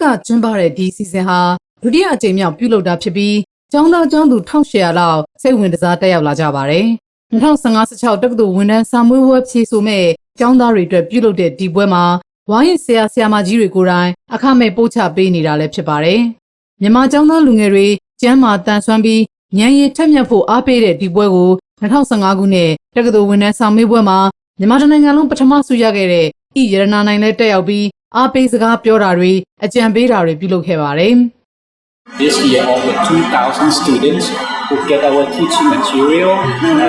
ကကျင်းပတဲ့ဒီစီစဉ်ဟာဒုတိယအကြိမ်မြောက်ပြုလုပ်တာဖြစ်ပြီးကျောင်းသားကျောင်းသူ1800လောက်စိတ်ဝင်စားတက်ရောက်လာကြပါတယ်။2015-16တက္ကသိုလ်ဝန်ထမ်းစာမွေးပွဲဖြည့်ဆို့မဲ့ကျောင်းသားတွေအတွက်ပြုလုပ်တဲ့ဒီပွဲမှာဝိုင်းရင်ဆရာဆရာမကြီးတွေကိုယ်တိုင်အခမဲ့ပို့ချပေးနေတာလည်းဖြစ်ပါတယ်။မြန်မာကျောင်းသားလူငယ်တွေကျမ်းမာတန်ဆွမ်းပြီးဉာဏ်ရည်ထက်မြက်ဖို့အားပေးတဲ့ဒီပွဲကို2015ခုနှစ်တက္ကသိုလ်ဝန်ထမ်းစာမေးပွဲမှာမြန်မာတိုင်းနိုင်ငံလုံးပထမဆုရခဲ့တဲ့ဤရတနာနိုင်လည်းတက်ရောက်ပြီး အားပေးစကားပြောတာတွေအကြံပေးတာတွေပြုလုပ်ခဲ့ပါတယ်။ This year, over 2,000 students who get our teaching material,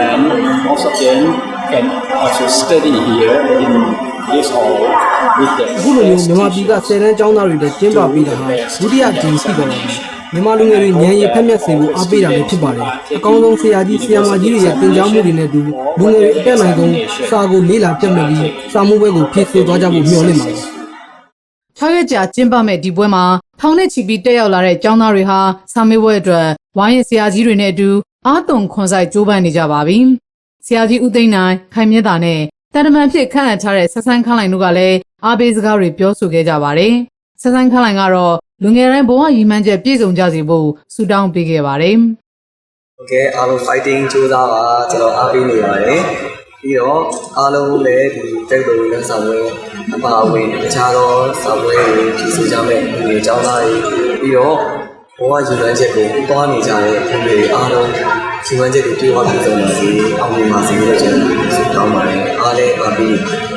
and most of them can also study here in this hall with them. အခုလိုမျိုးမြန်မာပြည်က10တန်းကျောင်းသားတွေလည်းကျင်းပပေးတာဟာဒုတိယကြိမ်ရှိတော်တယ်မြန်မာလူငယ်တွေဉာဏ်ရည်ဖက်မြက်စေဖို့အားပေးတာလည်းဖြစ်ပါတယ်အကောင်းဆုံးဆရာကြီးဆရာမကြီးတွေရဲ့သင်ကြားမှုတွေနဲ့အတူလူငယ်တွေအတက်နိုင်ဆုံးစာကိုလေ့လာပြတ်မဲ့ပြီးစာမှုပွဲကိုဖြည့်ဆွသွားကြဖို့မျှော်လင့်ပါတယ် ၆ရက်ကြာကျင်းပမဲ့ဒီပွဲမှာထောင်နဲ့ချီပြီးတက်ရောက်လာတဲ့ကျောင်းသားတွေဟာစာမေးပွဲအတွက်ဝိုင်းရဆရာကြီးတွေနဲ့အတူအာသွန်ခွန်ဆိုင်ကြိုးပမ်းနေကြပါပြီ။ဆရာကြီးဦးသိန်းနိုင်ခိုင်မြတ်တာနဲ့တန်တမန်ဖြစ်ခန့်အပ်ထားတဲ့ဆက်ဆန်းခန့်လိုင်တို့ကလည်းအားပေးစကားတွေပြောဆိုခဲ့ကြပါတယ်။ဆက်ဆန်းခန့်လိုင်ကတော့လူငယ်တိုင်းဘဝရည်မှန်းချက်ပြည့်စုံကြစေဖို့ဆုတောင်းပေးခဲ့ပါတယ်။ဟုတ်ကဲ့အားလုံး fighting ကြိုးစားပါကျွန်တော်အားပေးနေပါတယ် ပြီးတော့အားလုံးလည်းဒီတက်တော်ဝင်တဲ့ဆောင်ပွဲအပါအဝင်တခြားသောဆောင်ပွဲတွေဖြည့်ဆည်းကြမယ့်ဒီအကြောင်းသားတွေပြီးတော့ဘဝယူရန်ချက်ကိုတွားနေကြတဲ့ပုံတွေအားလုံးယူရန်ချက်တွေတွေ့ဝပြည့်စုံပါစေအောင်မြင်ပါစေလို့ကျွန်တော်ဆုတောင်းပါတယ်အားလည်းအားပေးနေပါတယ်